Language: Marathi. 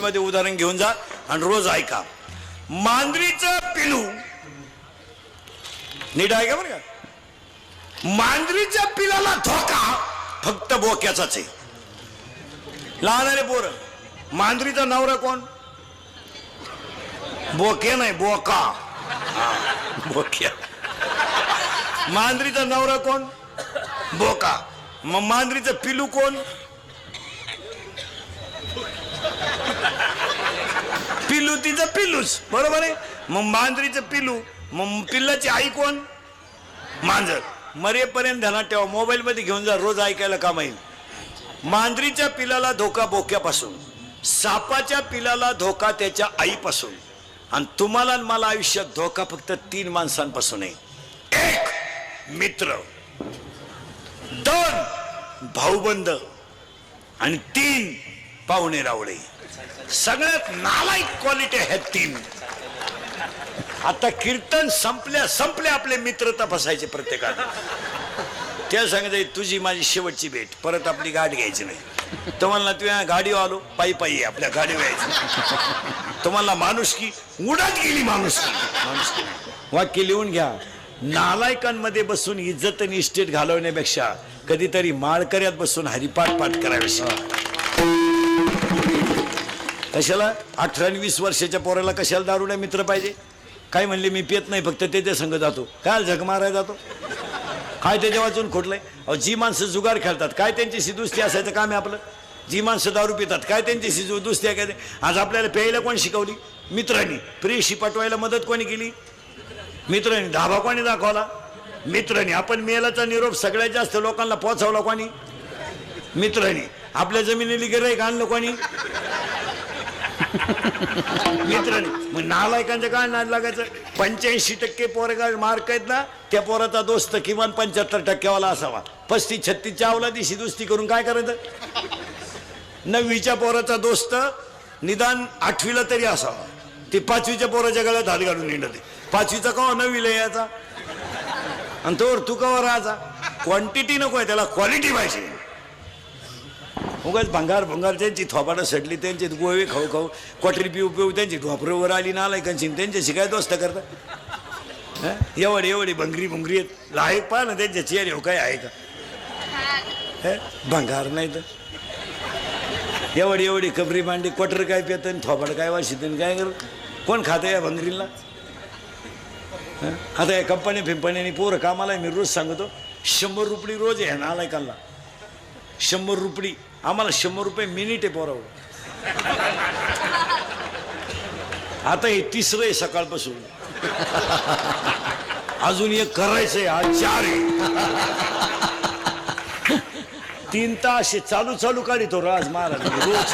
मध्ये उदाहरण घेऊन जा आणि रोज ऐका. मांजरीचं पिलू. नीट आहे का बरं का? मांजरीच्या पिलाला धोका फक्त बोक्याचाच आहे. लहान पोर. मांजरीचा नवरा कोण? बोके नाही बोका. बोक्या. मांजरीचा नवरा कोण? बोका. मग मांजरीचं पिलू कोण? पिलू तिचं पिलूच बरोबर आहे? मग मांजरीचं पिलू मग पिल्लाची आई कोण? मांजर. मरेपर्यंत ध्यानात ठेवा. मोबाईल मध्ये घेऊन जा रोज ऐकायला काम येईल. मांजरीच्या पिलाला धोका बोक्यापासून सापाच्या पिलाला धोका त्याच्या आईपासून. आणि तुम्हाला मला आयुष्यात धोका फक्त तीन माणसांपासून आहे. एक मित्र. दोन भाऊबंद. आणि तीन पाहुणे रावळे. सगळ्यात नालायक क्वालिटी आहेत तीन. आता कीर्तन संपल्या संपल्या आपले मित्र तपासायचे प्रत्येकाने त्या सांगायचं तुझी माझी शेवटची भेट. परत आपली गाठ घ्यायची नाही. तुम्हाला तुम्ही गाडी आलो. पायी पायी आहे, आपल्या गाडी व्हायची तुम्हाला माणूस की उडत गेली माणूस की. वाक्य लिहून घ्या. नालायकांमध्ये बसून इज्जत आणि इस्टेट घालवण्यापेक्षा कधीतरी माळकऱ्यात बसून हरिपाठ पाठ करावे कशाला? अठरा आणि वीस वर्षाच्या पोराला कशाला दारुड्या मित्र पाहिजे? काय म्हणले मी पियत नाही फक्त ते संघ जातो. काय झग मारायला जातो? काय त्याच्या वाचून खोटलंय? अहो जी माणसं जुगार खेळतात काय त्यांच्याशी दुस्ती असायचं काम आहे आपलं? जी माणसं दारू पितात काय त्यांच्याशी जु- दुस्ती आहे काय? ते? आज आपल्याला प्यायला कोण शिकवली? मित्रांनी. प्रेशी पटवायला मदत कोणी केली? मित्रांनी. धाबा कोणी दाखवला? मित्रांनी. आपण मेलाचा निरोप सगळ्यात जास्त लोकांना पोहोचवला कोणी? मित्रांनी. आपल्या जमिनीली गिराईक आणलं कोणी? मित्राने मग नालायकांचं काय नाद लागायचं? पंच्याऐंशी टक्के पोरगा मार्क आहेत ना त्या पोराचा दोस्त किमान पंच्याहत्तर टक्क्यावाला असावा. पस्तीस छत्तीसच्या अवलादीशी दुस्ती करून काय करायचं? नववीच्या पोराचा दोस्त निदान आठवीला तरी असावा. ती पाचवीच्या पोराच्या गळ्यात हात घालून येणार ते पाचवीचा कवा नववीला यायचा? आणि तोवर तू कवा राहायचा? क्वांटिटी नको आहे त्याला क्वालिटी पाहिजे. उगाच भंगार भंगार त्यांची थोपाडं सडली त्यांची गोवे खाऊ खाऊ क्वाटरी पिऊ पिऊ त्यांची ढोपरवर आली नालायकांची त्यांच्याशी काय दोस्त करता? एवढी एवढी भंगरी भुंगरी आहेत. लायक पहा ना त्यांच्या चेहरे हो काय आहे का? भंगार नाही तर. एवढी एवढी कबरी मांडी कोटर काय पितं थोपाड काय वाशित काय कर? कोण खातं या भंगरीला? आता या कंपन्या फिंपन्यानी पोरं कामाला मी रोज सांगतो शंभर रुपये रोज आहे नालायकांना. शंभर रुपडी. आम्हाला शंभर रुपये मिनिट आहे पोरावर आता हे तिसरं आहे सकाळपासून. अजून एक करायचंय आज चार आहे. तीन तास चालू चालू काढितो राज महाराज. रोज.